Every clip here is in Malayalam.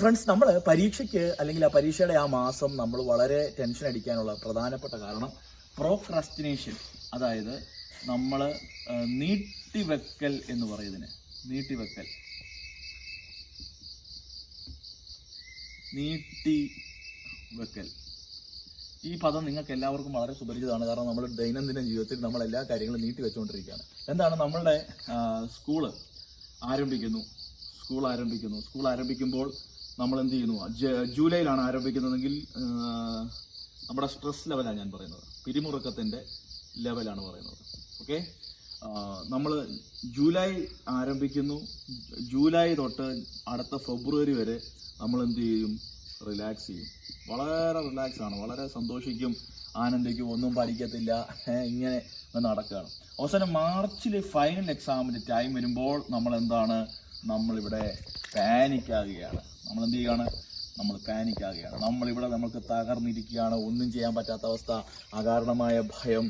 ഫ്രണ്ട്സ് നമ്മൾ പരീക്ഷയ്ക്ക് അല്ലെങ്കിൽ ആ പരീക്ഷയുടെ ആ മാസം നമ്മൾ വളരെ ടെൻഷൻ അടിക്കാനുള്ള പ്രധാനപ്പെട്ട കാരണം പ്രോക്രാസ്റ്റിനേഷൻ അതായത് നമ്മൾ നീട്ടിവെക്കൽ എന്ന് പറയുന്നതിന്. നീട്ടിവെക്കൽ. നീട്ടി വെക്കൽ ഈ പദം നിങ്ങൾക്ക് എല്ലാവർക്കും വളരെ സുപരിചിതമാണ്. കാരണം നമ്മൾ ദൈനംദിന ജീവിതത്തിൽ നമ്മൾ എല്ലാ കാര്യങ്ങളും നീട്ടി വെച്ചുകൊണ്ടിരിക്കുകയാണ്. എന്താണ് നമ്മളുടെ സ്കൂൾ ആരംഭിക്കുന്നു. സ്കൂൾ ആരംഭിക്കുന്നു. സ്കൂൾ ആരംഭിക്കുമ്പോൾ നമ്മൾ എന്ത് ചെയ്യുന്നു ജൂലൈയിലാണ് ആരംഭിക്കുന്നതെങ്കിൽ നമ്മുടെ സ്ട്രെസ് ലെവലാണ് ഞാൻ പറയുന്നത്. പിരിമുറുക്കത്തിന്റെ ലെവലാണ് പറയുന്നത്. ഓക്കെ? നമ്മൾ ജൂലൈ ആരംഭിക്കുന്നു. ജൂലൈ തൊട്ട് അടുത്ത ഫെബ്രുവരി വരെ നമ്മൾ എന്ത് ചെയ്യും റിലാക്സ് ചെയ്യും. വളരെ റിലാക്സ് ആണ് വളരെ സന്തോഷിക്കും. ആനന്ദിക്കും. ഒന്നും പഠിക്കത്തില്ല. ഇങ്ങനെ നടക്കുകയാണ് അവസാനം മാർച്ചിൽ ഫൈനൽ എക്സാമിന്റെ ടൈം വരുമ്പോൾ നമ്മൾ എന്താണ് നമ്മളിവിടെ പാനിക് ആകുകയാണ് നമ്മൾ എന്ത് ചെയ്യുകയാണ് നമ്മൾ പാനിക് ആകുകയാണ് നമ്മളിവിടെ നമുക്ക് തകർന്നിരിക്കുകയാണ്. ഒന്നും ചെയ്യാൻ പറ്റാത്ത അവസ്ഥ അകാരണമായ ഭയം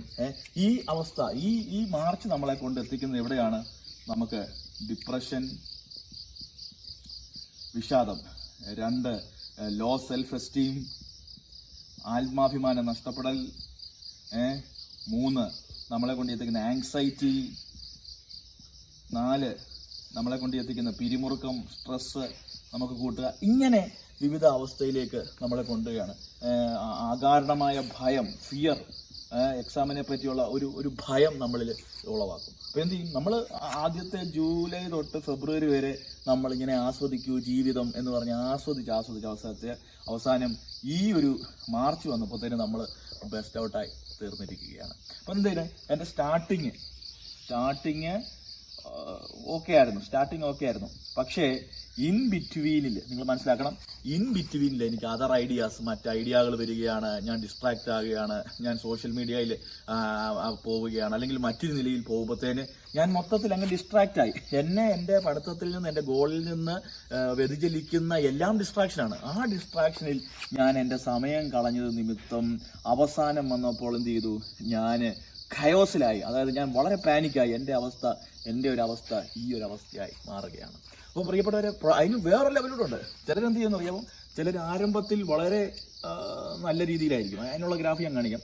ഈ അവസ്ഥ ഈ ഈ മാർച്ച് നമ്മളെ കൊണ്ട് എത്തിക്കുന്നത് എവിടെയാണ്? നമുക്ക് ഡിപ്രഷൻ വിഷാദം രണ്ട് ലോ സെൽഫ് എസ്റ്റീം ആത്മാഭിമാനം നഷ്ടപ്പെടൽ മൂന്ന് നമ്മളെ കൊണ്ട് എത്തിക്കുന്ന ആങ്സൈറ്റി നാല് നമ്മളെ കൊണ്ട് എത്തിക്കുന്ന പിരിമുറുക്കം സ്ട്രെസ് നമുക്ക് കൂട്ടുക. ഇങ്ങനെ വിവിധ അവസ്ഥയിലേക്ക് നമ്മളെ കൊണ്ടുകയാണ് അകാരണമായ ഭയം ഫിയർ എക്സാമിനെ പറ്റിയുള്ള ഒരു ഒരു ഭയം നമ്മളിൽ ഉളവാക്കും. അപ്പോൾ എന്ത് ചെയ്യും? നമ്മൾ ആദ്യത്തെ ജൂലൈ തൊട്ട് ഫെബ്രുവരി വരെ നമ്മളിങ്ങനെ ആസ്വദിക്കൂ ജീവിതം എന്ന് പറഞ്ഞ് ആസ്വദിച്ച് ആസ്വദിച്ച് അവസാനത്തെ അവസാനം ഈ ഒരു മാർച്ച് വന്നപ്പോഴത്തേനും നമ്മൾ ബെസ്റ്റ് ഔട്ടായി തീർന്നിരിക്കുകയാണ്. അപ്പോൾ എന്തേലും എന്റെ സ്റ്റാർട്ടിങ് സ്റ്റാർട്ടിങ് ഓക്കെ ആയിരുന്നു. സ്റ്റാർട്ടിങ് ഓക്കെ ആയിരുന്നു. പക്ഷേ ഇൻ ബിറ്റ്വീനിൽ നിങ്ങൾ മനസ്സിലാക്കണം ഇൻ ബിറ്റ്വീനിൽ എനിക്ക് അതർ ഐഡിയാസ് മറ്റ് ഐഡിയകൾ വരികയാണ് ഞാൻ ഡിസ്ട്രാക്ട് ആകുകയാണ് ഞാൻ സോഷ്യൽ മീഡിയയിൽ പോവുകയാണ് അല്ലെങ്കിൽ മറ്റൊരു നിലയിൽ പോകുമ്പോഴത്തേന് ഞാൻ മൊത്തത്തിൽ അങ്ങ് ഡിസ്ട്രാക്റ്റ് ആയി. എന്നെ എന്റെ പഠിത്തത്തിൽ നിന്ന് എന്റെ ഗോളിൽ നിന്ന് വ്യതിചലിക്കുന്ന എല്ലാം ഡിസ്ട്രാക്ഷനാണ് ആ ഡിസ്ട്രാക്ഷനിൽ ഞാൻ എന്റെ സമയം കളഞ്ഞത് നിമിത്തം അവസാനം വന്നപ്പോൾ എന്ത് ചെയ്തു? ഞാൻ ഖയോസിലായി അതായത് ഞാൻ വളരെ പാനിക്കായി എന്റെ അവസ്ഥ എന്റെ ഒരു അവസ്ഥ ഈ ഒരു അവസ്ഥയായി മാറുകയാണ്. അപ്പോൾ പ്രിയപ്പെട്ടവരെ പ്ര- അതിന് വേറെ ലെവലുണ്ട് ചിലരെന്ത് ചെയ്യുമെന്ന് അറിയാമോ ചിലർ ആരംഭത്തിൽ വളരെ നല്ല രീതിയിലായിരിക്കും. അതിനുള്ള ഗ്രാഫ് ഞാൻ കാണിക്കാം.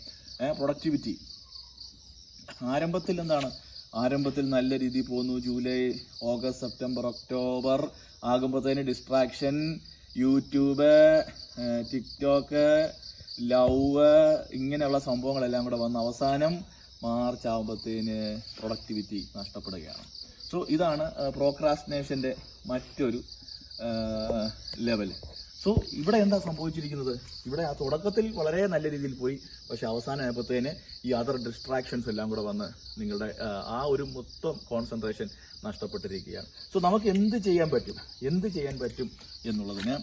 പ്രൊഡക്ടിവിറ്റി ആരംഭത്തിൽ എന്താണ്? ആരംഭത്തിൽ നല്ല രീതിയിൽ പോകുന്നു. July August September October. ആകുമ്പോഴത്തേന് distraction YouTube TikTok love ഇങ്ങനെയുള്ള സംഭവങ്ങളെല്ലാം കൂടെ വന്ന് അവസാനം മാർച്ച് ആകുമ്പോഴത്തേന് പ്രൊഡക്ടിവിറ്റി നഷ്ടപ്പെടുകയാണ്. സോ ഇതാണ് പ്രോക്രാസ്റ്റിനേഷന്റെ മറ്റൊരു ലെവൽ സോ ഇവിടെ എന്താ സംഭവിച്ചിരിക്കുന്നത്? ഇവിടെ ആ തുടക്കത്തിൽ വളരെ നല്ല രീതിയിൽ പോയി. പക്ഷെ അവസാനം ആയപ്പോഴത്തേന് ഈ അതർ ഡിസ്ട്രാക്ഷൻസ് എല്ലാം കൂടെ വന്ന് നിങ്ങളുടെ ആ, ഒരു മൊത്തം കോൺസെൻട്രേഷൻ നഷ്ടപ്പെട്ടിരിക്കുകയാണ്. സോ നമുക്ക് എന്ത് ചെയ്യാൻ പറ്റും? എന്ത് ചെയ്യാൻ പറ്റും എന്നുള്ളതിന്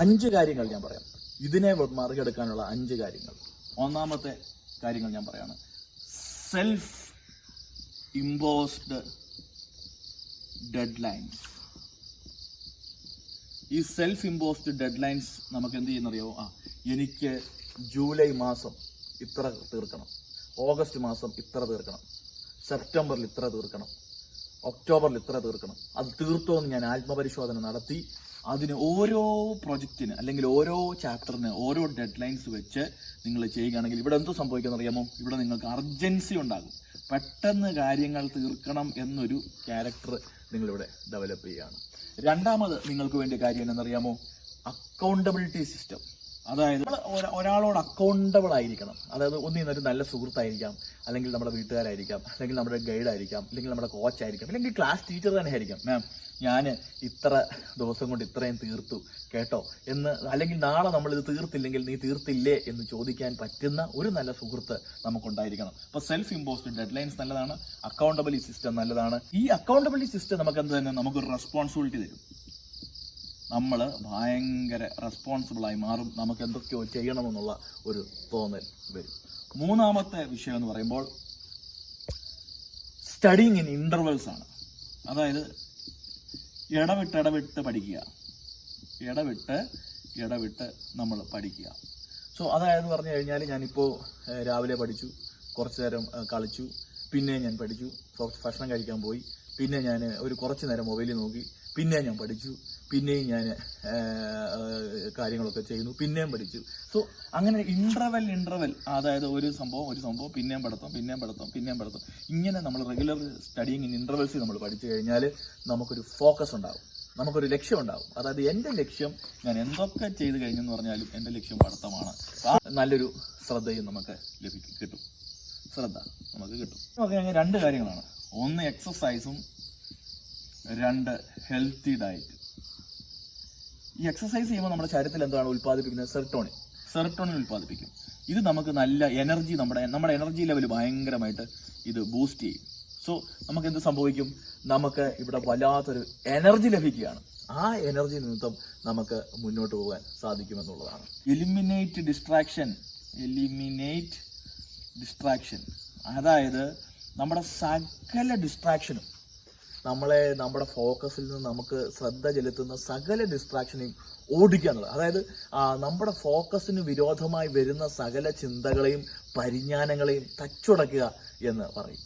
അഞ്ച് കാര്യങ്ങൾ ഞാൻ പറയാം. ഇതിനെ മറികടക്കാനുള്ള അഞ്ച് കാര്യങ്ങൾ. ഒന്നാമത്തെ കാര്യങ്ങൾ ഞാൻ പറയാണ്. സെൽഫ് ഇമ്പോസ്ഡ് ഡെഡ് ലൈൻസ് ഈ സെൽഫ് ഇമ്പോസ്ഡ് ഡെഡ് ലൈൻസ് നമുക്ക് എന്ത് ചെയ്യുന്നറിയോ? ആ എനിക്ക് ജൂലൈ മാസം ഇത്ര തീർക്കണം. ഓഗസ്റ്റ് മാസം ഇത്ര തീർക്കണം. സെപ്റ്റംബറിൽ ഇത്ര തീർക്കണം. ഒക്ടോബറിൽ ഇത്ര തീർക്കണം. അത് തീർത്തോ എന്ന് ഞാൻ ആത്മപരിശോധന നടത്തി. അതിന് ഓരോ പ്രൊജക്റ്റിന് അല്ലെങ്കിൽ ഓരോ ചാപ്റ്ററിന് ഓരോ ഡെഡ് ലൈൻസ് വെച്ച് നിങ്ങൾ ചെയ്യുകയാണെങ്കിൽ ഇവിടെ എന്ത് സംഭവിക്കുന്ന അറിയാമോ ഇവിടെ നിങ്ങൾക്ക് അർജൻസി ഉണ്ടാകും. പെട്ടെന്ന് കാര്യങ്ങൾ തീർക്കണം എന്നൊരു ക്യാരക്ടർ നിങ്ങളിവിടെ ഡെവലപ്പ് ചെയ്യുകയാണ്. രണ്ടാമത് നിങ്ങൾക്ക് വേണ്ടിയ കാര്യം എന്നറിയാമോ അക്കൗണ്ടബിലിറ്റി സിസ്റ്റം അതായത് ഒരാളോട് അക്കൗണ്ടബിൾ ആയിരിക്കണം. അതായത് ഒന്നിൽ നിന്നൊരു നല്ല സുഹൃത്തായിരിക്കാം അല്ലെങ്കിൽ നമ്മുടെ വീട്ടുകാരായിരിക്കാം അല്ലെങ്കിൽ നമ്മുടെ ഗൈഡായിരിക്കാം അല്ലെങ്കിൽ നമ്മുടെ കോച്ചായിരിക്കാം അല്ലെങ്കിൽ ക്ലാസ് ടീച്ചർ തന്നെ ആയിരിക്കാം മാം ഞാൻ ഇത്ര ദിവസം കൊണ്ട് ഇത്രയും തീർത്തു കേട്ടോ? എന്ന് അല്ലെങ്കിൽ നാളെ നമ്മൾ ഇത് തീർത്തില്ലെങ്കിൽ നീ തീർത്തില്ലേ എന്ന് ചോദിക്കാൻ പറ്റുന്ന ഒരു നല്ല സുഹൃത്ത് നമുക്കുണ്ടായിരിക്കണം. അപ്പൊ സെൽഫ് ഇമ്പോസ്ഡ് ഡെഡ് ലൈൻസ് നല്ലതാണ് അക്കൗണ്ടബിലിറ്റി സിസ്റ്റം നല്ലതാണ്. ഈ അക്കൗണ്ടബിലിറ്റി സിസ്റ്റം നമുക്ക് എന്ത് തന്നെ? നമുക്കൊരു റെസ്പോൺസിബിലിറ്റി തരും. നമ്മൾ ഭയങ്കര റെസ്പോൺസിബിളായി മാറും. നമുക്ക് എന്തൊക്കെയോ ചെയ്യണമെന്നുള്ള ഒരു തോന്നൽ വരും. മൂന്നാമത്തെ വിഷയം എന്ന് പറയുമ്പോൾ സ്റ്റഡിങ് ഇൻ ഇന്റർവെൽസ് ആണ്. അതായത് ഇടവിട്ട് ഇടവിട്ട് പഠിക്കുക. ഇടവിട്ട് ഇടവിട്ട് നമ്മൾ പഠിക്കുക. സോ അതായത് പറഞ്ഞു കഴിഞ്ഞാൽ ഞാനിപ്പോൾ രാവിലെ പഠിച്ചു കുറച്ച് നേരം കളിച്ചു പിന്നെ ഞാൻ പഠിച്ചു ഭക്ഷണം കഴിക്കാൻ പോയി പിന്നെ ഞാൻ ഒരു കുറച്ച് നേരം മൊബൈലിൽ നോക്കി പിന്നെ ഞാൻ പഠിച്ചു പിന്നെയും ഞാൻ കാര്യങ്ങളൊക്കെ ചെയ്യുന്നു. പിന്നെയും പഠിച്ചു. സോ അങ്ങനെ ഇൻട്രവൽ ഇൻട്രവൽ അതായത് ഒരു സംഭവം ഒരു സംഭവം പിന്നെയും പഠിത്തം പിന്നെയും പഠിത്തം പിന്നെയും പഠിത്തം. ഇങ്ങനെ നമ്മൾ റെഗുലർ സ്റ്റഡിങ് ഇൻ ഇൻട്രവൽസ് നമ്മൾ പഠിച്ചു കഴിഞ്ഞാൽ നമുക്കൊരു ഫോക്കസ് ഉണ്ടാകും നമുക്കൊരു ലക്ഷ്യം ഉണ്ടാകും അതായത് എന്റെ ലക്ഷ്യം ഞാൻ എന്തൊക്കെ ചെയ്ത് കഴിഞ്ഞെന്ന് പറഞ്ഞാലും എന്റെ ലക്ഷ്യം പഠിത്തമാണ്. നല്ലൊരു ശ്രദ്ധയും നമുക്ക് ലഭിക്കും കിട്ടും. ശ്രദ്ധ നമുക്ക് കിട്ടും. നമുക്ക് അങ്ങനെ രണ്ട് കാര്യങ്ങളാണ്. ഒന്ന് എക്സസൈസും രണ്ട് ഹെൽത്തി ഡയറ്റ് ഈ എക്സസൈസ് ചെയ്യുമ്പോൾ നമ്മുടെ ശരീരത്തിൽ എന്താണ് ഉൽപ്പാദിപ്പിക്കുന്നത്? സെർട്ടോണിൻ സെർട്ടോണിൻ ഉൽപ്പാദിപ്പിക്കും. ഇത് നമുക്ക് നല്ല എനർജി നമ്മുടെ നമ്മുടെ എനർജി ലെവൽ ഭയങ്കരമായിട്ട് ഇത് ബൂസ്റ്റ് ചെയ്യും. സോ നമുക്ക് എന്ത് സംഭവിക്കും? നമുക്ക് ഇവിടെ വല്ലാത്തൊരു എനർജി ലഭിക്കുകയാണ്. ആ എനർജി നിമിത്തം നമുക്ക് മുന്നോട്ട് പോകാൻ സാധിക്കുമെന്നുള്ളതാണ്. എലിമിനേറ്റ് ഡിസ്ട്രാക്ഷൻ എലിമിനേറ്റ് ഡിസ്ട്രാക്ഷൻ അതായത് നമ്മുടെ സകല ഡിസ്ട്രാക്ഷനും നമ്മളെ നമ്മുടെ ഫോക്കസിൽ നിന്ന് നമുക്ക് ശ്രദ്ധ ചെലുത്തുന്ന സകല ഡിസ്ട്രാക്ഷനെയും ഓടിക്കുക എന്നുള്ളത്. അതായത് നമ്മുടെ ഫോക്കസിന് വിരോധമായി വരുന്ന സകല ചിന്തകളെയും പരിജ്ഞാനങ്ങളെയും തച്ചുടക്കുക എന്ന് പറയും.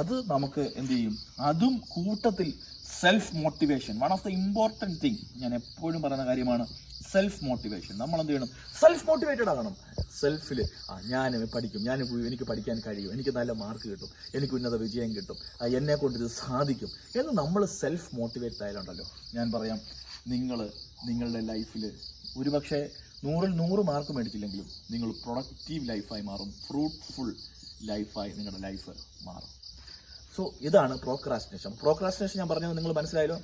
അത് നമുക്ക് എന്ത് ചെയ്യും? അതും കൂട്ടത്തിൽ self motivation one of the important thing ഞാൻ എപ്പോഴും പറയുന്ന കാര്യമാണ് സെൽഫ് മോട്ടിവേഷൻ നമ്മൾ എന്ത് ചെയ്യണം സെൽഫ് മോട്ടിവേറ്റഡ് ആകണം. സെൽഫിൽ ആ ഞാൻ പഠിക്കും. ഞാൻ എനിക്ക് പഠിക്കാൻ കഴിയും. എനിക്ക് നല്ല മാർക്ക് കിട്ടും. എനിക്ക് ഉന്നത വിജയം കിട്ടും. എന്നെ കൊണ്ട് ഇത് സാധിക്കും. എന്ന് നമ്മൾ സെൽഫ് മോട്ടിവേറ്റഡ് ആയാലുണ്ടല്ലോ ഞാൻ പറയാം നിങ്ങൾ നിങ്ങളുടെ ലൈഫിൽ ഒരുപക്ഷെ നൂറിൽ നൂറ് മാർക്ക് മേടിച്ചില്ലെങ്കിലും നിങ്ങൾ പ്രൊഡക്റ്റീവ് ലൈഫായി മാറും. ഫ്രൂട്ട്ഫുൾ ലൈഫായി നിങ്ങളുടെ ലൈഫ് മാറും. സോ ഇതാണ് പ്രോക്രാസ്റ്റിനേഷൻ പ്രോക്രാസ്റ്റിനേഷൻ ഞാൻ പറഞ്ഞത് നിങ്ങൾ മനസ്സിലായല്ലോ?